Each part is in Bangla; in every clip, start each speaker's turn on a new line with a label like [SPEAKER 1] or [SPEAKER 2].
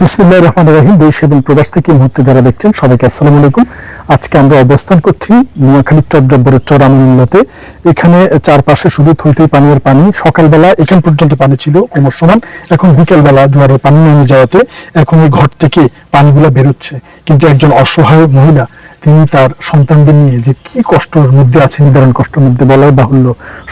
[SPEAKER 1] বিসমুল্লাহ রহমান রহিম, দেশ এবং প্রবাস থেকে মুহূর্তে যারা দেখছেন, সবাইকে আসসালামু আলাইকুম। আজকে আমরা অবস্থান করছি নোয়াখালীর চট্টগ্রামের চরামিল্লাতে এখানে চারপাশে শুধু থইথই পানি আর পানি। সকালবেলা এখান পর্যন্ত পানি ছিল কোমর সমান। এখন বিকেলবেলা জোয়ারের পানি নেমে যাওয়াতে এখন এই ঘর থেকে পানিগুলো বেরোচ্ছে। কিন্তু একজন অসহায় মহিলা, তিনি তার সন্তানদের নিয়ে যে কি কষ্টের মধ্যে আছে নিদারণ কষ্টের মধ্যে বলাই বাহুল্য।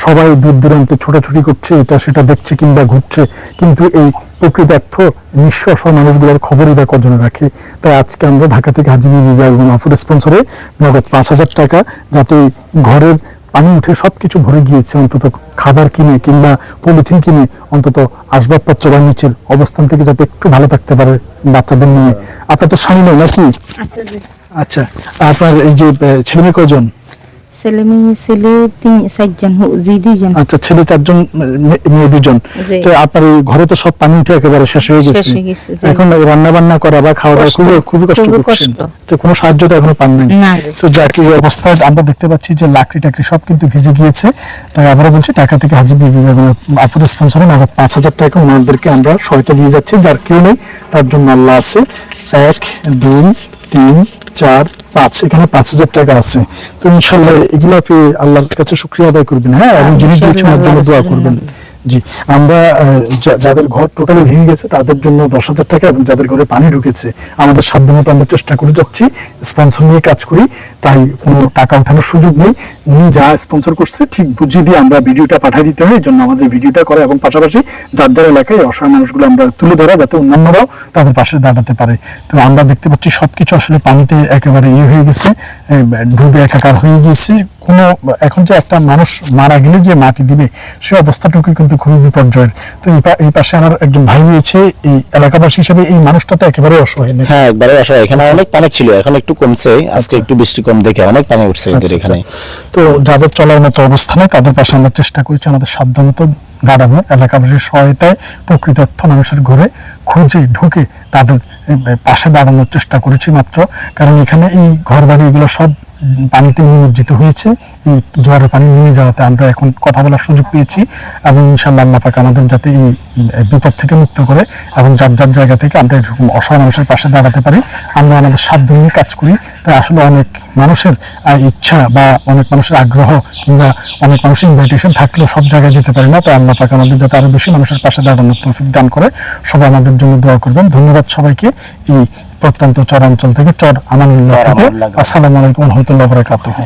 [SPEAKER 1] সবাই দূর দূরান্তে ছোটাছুটি করছে, এটা সেটা দেখছে কিংবা ঘুরছে। কিন্তু এই প্রকৃতার্থ নিঃস্ব অসহায় মানুষগুলোর খবরই বা কজন রাখে। তাই আজকে আমরা ঢাকা থেকে হাজির বিভাগ এবং আফুর স্পন্সরে নগদ পাঁচ হাজার টাকা যাতে ঘরের পানি উঠে সবকিছু ভরে গিয়েছে অন্তত খাবার কিনে কিংবা পলিথিন কিনে অন্তত আসবাবপত্র বা নিচের অবস্থান থেকে যাতে একটু ভালো থাকতে পারে বাচ্চাদের নিয়ে। আপনার তো স্বামী নাকি?
[SPEAKER 2] আচ্ছা।
[SPEAKER 1] আচ্ছা আপনার এই যে ছেলে মেয়ে কয়জন?
[SPEAKER 2] ছেলে মেয়ে ছেলে তিন চারজন জি দুইজন।
[SPEAKER 1] আচ্ছা ছেলে চারজন মেয়ে দুজন তো আপনার এই ঘরে তো সব পানি উঠে একেবারে শেষ হয়ে গেছে। এখন রান্না বান্না করা বা খাওয়া দাওয়া খুবই খুবই কষ্ট করছেন। তো কোনো সাহায্য তো এখনও পান নাই। তো যাক এই অবস্থায় আমরা দেখতে পাচ্ছি যে লাকড়ি টাকড়ি সব কিন্তু ভিজে গিয়েছে। তাই আবারও বলছি টাকা থেকে হাজির বিবি আপুর স্পন্সরে নগদ পাঁচ হাজার টাকা ওনাদেরকে আমরা সহায়তা দিয়ে যাচ্ছি। যার কেউ নেই তার জন্য আল্লাহ আছে। এক দুই তিন চার পাঁচ এখানে পাঁচ হাজার টাকা আছে। তো ইনশাল্লাহ এগুলো আপনি আল্লাহর কাছে শুক্রিয়া আদায় করবেন হ্যাঁ? এবং যিনি দিয়েছেন ওর দোয়া করবেন। জি, আমরা যাদের ঘর টোটালি ভেঙে গেছে, তাদের জন্য দশ হাজার টাকা এবং যাদের ঘরে পানি ঢুকেছে, আমাদের সাধ্য মতো আমরা চেষ্টা করে যাচ্ছি স্পন্সর নিয়ে কাজ করি, তাই কোনো টাকা ওঠানোর সুযোগ নেই। উনি যা স্পন্সর করছে, ঠিক বুঝিয়ে দিয়ে আমরা ভিডিওটা পাঠিয়ে দিতে হয়, এই জন্য আমাদের ভিডিওটা করা এবং পাশাপাশি যার যার এলাকায় অসহায় মানুষগুলো আমরা তুলে ধরা যাতে অন্যান্যরাও তাদের পাশে দাঁড়াতে পারে। তো আমরা দেখতে পাচ্ছি সবকিছু আসলে পানিতে একেবারে ইয়ে হয়ে গেছে ডুবে একাকার হয়ে গিয়েছে। কোনো এখন যে একটা মানুষ মারা গেলে যে মাটি দিবে সে অবস্থাটুকু কিন্তু খুবই বিপর্যয়ের। তো এই পাশে আমার একজন ভাই রয়েছে এই এলাকাবাসী হিসেবে এই মানুষটা তো একেবারে অসহায়
[SPEAKER 3] হ্যাঁ একবারে অসহায়। এখানে অনেক পানি ছিল এখন একটু কমছে আজকে একটু বৃষ্টি কম দেখে অনেক পানি উঠছে এদের
[SPEAKER 1] আচ্ছা,
[SPEAKER 3] এখানে।
[SPEAKER 1] আচ্ছা। তো যাদের চলার মতো অবস্থা নেই তাদের পাশে আমরা চেষ্টা করছি আমাদের সাধ্য মতো দাঁড়ানো এলাকাবাসীর সহায়তায় প্রকৃতার্থ মানুষের ঘরে খুঁজে ঢুকে তাদের পাশে দাঁড়ানোর চেষ্টা করেছি মাত্র। কারণ এখানে এই ঘর বাড়ি এগুলো সব পানিতে নিমজ্জিত হয়েছে। এই জোয়ারের পানি নেমে যাওয়াতে আমরা এখন কথা বলার সুযোগ পেয়েছি এবং ইনশাল্লাহ আল্লাহ পাক আমাদের যাতে এই বিপদ থেকে মুক্ত করে এবং যার যার জায়গা থেকে আমরা এরকম অসহায় মানুষের পাশে দাঁড়াতে পারি। আমরা আমাদের সাধ্য নিয়ে কাজ করি। তাই আসলে অনেক মানুষের ইচ্ছা বা অনেক মানুষের আগ্রহ কিংবা অনেক মানুষের ইনভাইটেশন থাকলেও সব জায়গায় যেতে পারি না। তাই আল্লাহ পাক আমাদের যাতে আরও বেশি মানুষের পাশে দাঁড়ানোর তৌফিক দান করে। সবাই আমাদের জন্য দোয়া করবেন। ধন্যবাদ সবাইকে। এই প্রত্যন্ত চরাঞ্চল থেকে চর
[SPEAKER 3] আমানুল্লাহ।
[SPEAKER 1] আসসালামু আলাইকুম রহমতুল্লাহ বরাকাতুহ